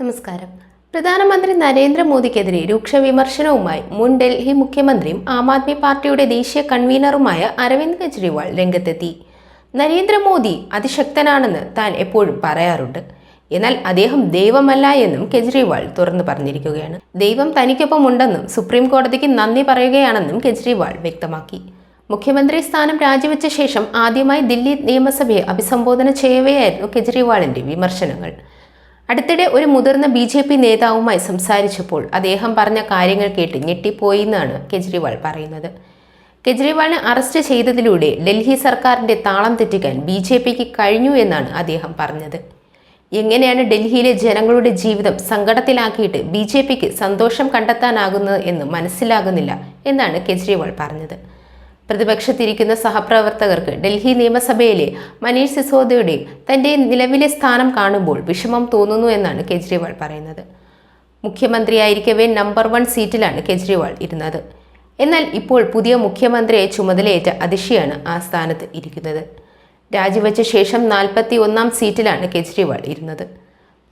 നമസ്കാരം. പ്രധാനമന്ത്രി നരേന്ദ്രമോദിക്കെതിരെ രൂക്ഷ വിമർശനവുമായി മുൻ ഡൽഹി മുഖ്യമന്ത്രിയും ആം ആദ്മി പാർട്ടിയുടെ ദേശീയ കൺവീനറുമായ അരവിന്ദ് കെജ്രിവാൾ രംഗത്തെത്തി. നരേന്ദ്രമോദി അതിശക്തനാണെന്ന് താൻ എപ്പോഴും പറയാറുണ്ട്. എന്നാൽ അദ്ദേഹം ദൈവമല്ല എന്നും കെജ്രിവാൾ തുറന്നു പറഞ്ഞിരിക്കുകയാണ്. ദൈവം തനിക്കൊപ്പം ഉണ്ടെന്നും സുപ്രീം കോടതിക്ക് നന്ദി പറയുകയാണെന്നും കെജ്രിവാൾ വ്യക്തമാക്കി. മുഖ്യമന്ത്രി സ്ഥാനം രാജിവെച്ച ശേഷം ആദ്യമായി ദില്ലി നിയമസഭയെ അഭിസംബോധന ചെയ്യവെയായിരുന്നു കെജ്രിവാളിന്റെ വിമർശനങ്ങൾ. അടുത്തിടെ ഒരു മുതിർന്ന ബി ജെ പി നേതാവുമായി സംസാരിച്ചപ്പോൾ അദ്ദേഹം പറഞ്ഞ കാര്യങ്ങൾ കേട്ട് ഞെട്ടിപ്പോയി എന്നാണ് കെജ്രിവാൾ പറയുന്നത്. കെജ്രിവാളിനെ അറസ്റ്റ് ചെയ്തതിലൂടെ ഡൽഹി സർക്കാരിന്റെ താളം തെറ്റിക്കാൻ ബി ജെ പിക്ക് കഴിഞ്ഞു എന്നാണ് അദ്ദേഹം പറഞ്ഞത്. എങ്ങനെയാണ് ഡൽഹിയിലെ ജനങ്ങളുടെ ജീവിതം സങ്കടത്തിലാക്കിയിട്ട് ബി ജെ പിക്ക് സന്തോഷം കണ്ടെത്താനാകുന്നത് എന്ന് മനസ്സിലാകുന്നില്ല എന്നാണ് കെജ്രിവാൾ പറഞ്ഞത്. പ്രതിപക്ഷത്തിരിക്കുന്ന സഹപ്രവർത്തകർക്ക് ഡൽഹി നിയമസഭയിലെ മനീഷ് സിസോദയുടെ തന്റെ നിലവിലെ സ്ഥാനം കാണുമ്പോൾ വിഷമം തോന്നുന്നു എന്നാണ് കെജ്രിവാൾ പറയുന്നത്. മുഖ്യമന്ത്രിയായിരിക്കവേ നമ്പർ വൺ സീറ്റിലാണ് കെജ്രിവാൾ ഇരുന്നത്. എന്നാൽ ഇപ്പോൾ പുതിയ മുഖ്യമന്ത്രിയെ ചുമതലയേറ്റ അതിഷിയാണ് ആ സ്ഥാനത്ത് ഇരിക്കുന്നത്. രാജിവെച്ച ശേഷം നാൽപ്പത്തി ഒന്നാം സീറ്റിലാണ് കെജ്രിവാൾ ഇരുന്നത്.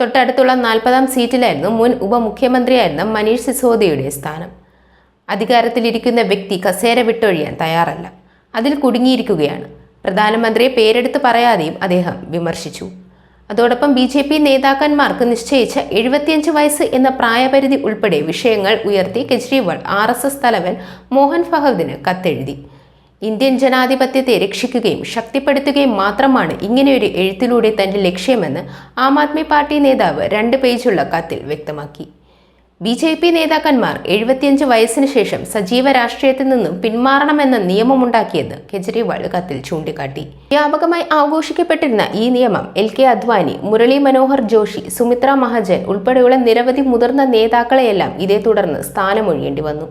തൊട്ടടുത്തുള്ള നാൽപ്പതാം സീറ്റിലായിരുന്നു മുൻ ഉപമുഖ്യമന്ത്രിയായിരുന്ന മനീഷ് സിസോദിയുടെ സ്ഥാനം. അധികാരത്തിലിരിക്കുന്ന വ്യക്തി കസേര വിട്ടൊഴിയാൻ തയ്യാറല്ല. അതിൽ കുടുങ്ങിയിരിക്കുകയാണ്. പ്രധാനമന്ത്രിയെ പേരെടുത്ത് പറയാതെയും അദ്ദേഹം വിമർശിച്ചു. അതോടൊപ്പം ബി ജെ പി നേതാക്കന്മാർക്ക് നിശ്ചയിച്ച എഴുപത്തിയഞ്ച് വയസ്സ് എന്ന പ്രായപരിധി ഉൾപ്പെടെ വിഷയങ്ങൾ ഉയർത്തി കെജ്രിവാൾ ആർ എസ് എസ് തലവൻ മോഹൻ ഭഗവതിന് കത്തെഴുതി. ഇന്ത്യൻ ജനാധിപത്യത്തെ രക്ഷിക്കുകയും ശക്തിപ്പെടുത്തുകയും മാത്രമാണ് ഇങ്ങനെയൊരു എഴുത്തിലൂടെ തന്റെ ലക്ഷ്യമെന്ന് ആം ആദ്മി പാർട്ടി നേതാവ് രണ്ട് പേജുള്ള കത്തിൽ വ്യക്തമാക്കി. ബി ജെ പി നേതാക്കന്മാർ എഴുപത്തിയഞ്ച് വയസ്സിന് ശേഷം സജീവ രാഷ്ട്രീയത്തിൽ നിന്നും പിന്മാറണമെന്ന നിയമമുണ്ടാക്കിയത് കെജ്രിവാൾ കത്തിൽ ചൂണ്ടിക്കാട്ടി. വ്യാപകമായി ആഘോഷിക്കപ്പെട്ടിരുന്ന ഈ നിയമം എൽ കെ അദ്വാനി മുരളി മനോഹർ ജോഷി സുമിത്ര മഹാജൻ ഉൾപ്പെടെയുള്ള നിരവധി മുതിർന്ന നേതാക്കളെയെല്ലാം ഇതേ തുടർന്ന് സ്ഥാനമൊഴിയേണ്ടി വന്നു.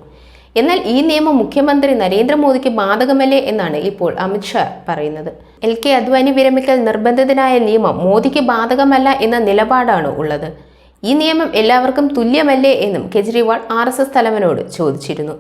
എന്നാൽ ഈ നിയമം മുഖ്യമന്ത്രി നരേന്ദ്രമോദിക്ക് ബാധകമല്ലേ എന്നാണ് ഇപ്പോൾ അമിത്ഷാ പറയുന്നത്. എൽ കെ അദ്വാനി വിരമിക്കൽ നിർബന്ധിതനായ നിയമം മോദിക്ക് ബാധകമല്ല എന്ന നിലപാടാണ് ഉള്ളത് ഈ നിയമം എല്ലാവർക്കും തുല്യമല്ലേ എന്നും കെജ്രിവാൾ ആർ എസ് എസ് തലവനോട് ചോദിച്ചിരുന്നു